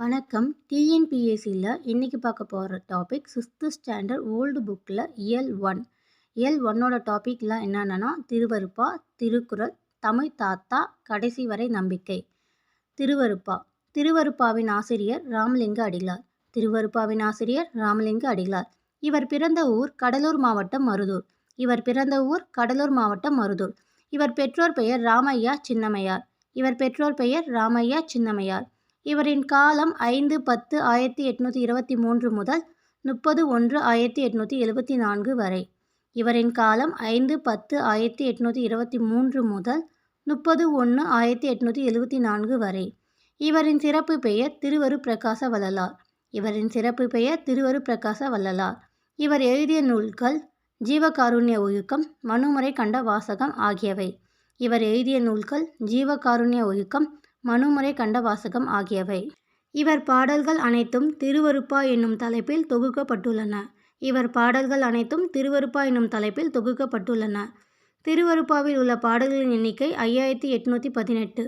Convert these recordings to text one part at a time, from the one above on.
வணக்கம். டிஎன்பிஎஸ்சியில் இன்றைக்கி பார்க்க போகிற டாபிக் சிக்ஸ்த்து ஸ்டாண்டர்ட் ஓல்டு புக்கில் இயல் ஒன் இயல் ஒன்னோட டாபிக்லாம் என்னென்னா திருவருப்பா திருக்குறள் தமிழ் தாத்தா கடைசி வரை நம்பிக்கை. திருவருப்பா. திருவருப்பாவின் ஆசிரியர் ராமலிங்க அடிகளார். திருவருப்பாவின் ஆசிரியர் ராமலிங்க அடிகளார். இவர் பிறந்த ஊர் கடலூர் மாவட்டம் மருதூர். இவர் பிறந்த ஊர் கடலூர் மாவட்டம் மருதூர். இவர் பெற்றோர் பெயர் ராமையா சின்னமையார். இவர் பெற்றோர் பெயர் ராமையா சின்னமையார். இவரின் காலம் ஐந்து பத்து ஆயிரத்தி எட்நூற்றி இருபத்தி மூன்று முதல் முப்பது ஒன்று ஆயிரத்தி எட்நூற்றி எழுபத்தி நான்கு வரை. இவரின் காலம் ஐந்து பத்து ஆயிரத்தி எட்நூற்றி இருபத்தி மூன்று முதல் முப்பது ஒன்று ஆயிரத்தி எட்நூற்றி எழுபத்தி நான்கு வரை. இவரின் சிறப்பு பெயர் திருவரு பிரகாச வள்ளலார். இவரின் சிறப்பு பெயர் திருவரு பிரகாச வள்ளலார். இவர் எழுதிய நூல்கள் ஜீவகாருண்ய ஒழுக்கம் மனுமுறை கண்ட வாசகம் ஆகியவை. இவர் எழுதிய நூல்கள் ஜீவகாருண்ய ஒழுக்கம் மனுமுறை கண்ட வாசகம் ஆகியவை. இவர் பாடல்கள் அனைத்தும் திருவருப்பா என்னும் தலைப்பில் தொகுக்கப்பட்டுள்ளன. இவர் பாடல்கள் அனைத்தும் திருவருப்பா என்னும் தலைப்பில் தொகுக்கப்பட்டுள்ளன. திருவருப்பாவில் உள்ள பாடல்களின் எண்ணிக்கை ஐயாயிரத்தி எட்நூற்றி பதினெட்டு.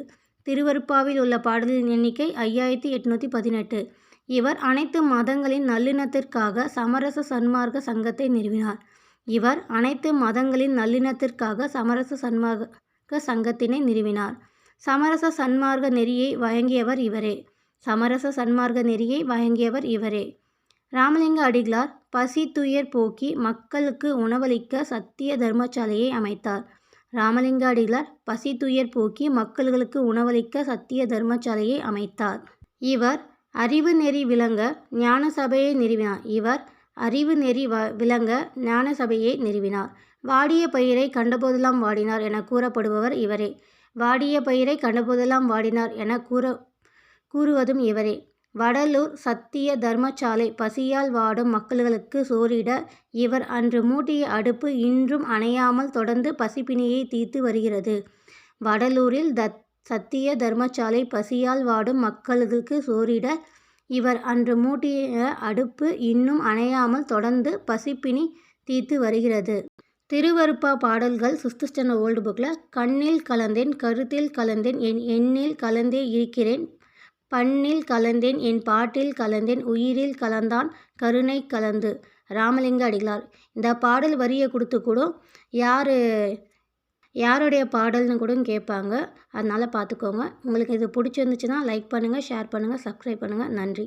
திருவருப்பாவில் உள்ள பாடல்களின் எண்ணிக்கை ஐயாயிரத்தி எட்நூற்றி பதினெட்டு. இவர் அனைத்து மதங்களின் நல்லிணத்திற்காக சமரச சன்மார்க்க சங்கத்தை நிறுவினார். இவர் அனைத்து மதங்களின் நல்லிணத்திற்காக சமரச சன்மார்க்க சங்கத்தினை நிறுவினார். சமரச சன்மார்க்க நெறியை வழங்கியவர் இவரே. சமரச சன்மார்க்க நெறியை வழங்கியவர் இவரே. ராமலிங்க அடிகளார் பசி துயர் போக்கி மக்களுக்கு உணவளிக்க சத்திய தர்மசாலையை அமைத்தார். ராமலிங்க அடிகளார் பசி துயர் போக்கி மக்களுக்கு உணவளிக்க சத்திய தர்மசாலையை அமைத்தார். இவர் அறிவு நெறி விளங்க ஞான சபையை நிறுவினார். இவர் அறிவு நெறி வ விளங்க ஞான சபையை நிறுவினார். வாடிய பயிரை கண்டபோதெல்லாம் வாடினார் என கூறப்படுபவர் இவரே. வாடிய பயிரை கண்டபோதெல்லாம் வாடினார் என கூற கூறுவதும் இவரே. வடலூர் சத்திய தர்மசாலை பசியால் வாடும் மக்களுக்கு சோறிட இவர் அன்று மூட்டிய அடுப்பு இன்றும் அணையாமல் தொடர்ந்து பசிப்பிணியை தீர்த்து வருகிறது. வடலூரில் தத் சத்திய தர்மசாலை பசியால் வாடும் மக்களுக்கு சோறிட இவர் அன்று மூட்டிய அடுப்பு இன்னும் அணையாமல் தொடர்ந்து பசிப்பிணி தீர்த்து வருகிறது. திருவருப்பா பாடல்கள் சிக்ஸ்த் ஸ்டாண்டர்ட் ஓல்டு புக்கில் கண்ணில் கலந்தேன் கருத்தில் கலந்தேன் என் எண்ணில் கலந்தே இருக்கிறேன் பண்ணில் கலந்தேன் என் பாட்டில் கலந்தேன் உயிரில் கலந்தான் கருணை கலந்து ராமலிங்க அடிகளார். இந்த பாடல் வரியை கொடுத்து கூட யார் யாருடைய பாடல்னு கூட கேட்பாங்க. அதனால் பார்த்துக்கோங்க. உங்களுக்கு இது பிடிச்சிருந்துச்சுன்னா லைக் பண்ணுங்கள் ஷேர் பண்ணுங்கள் சப்ஸ்கிரைப் பண்ணுங்கள் நன்றி.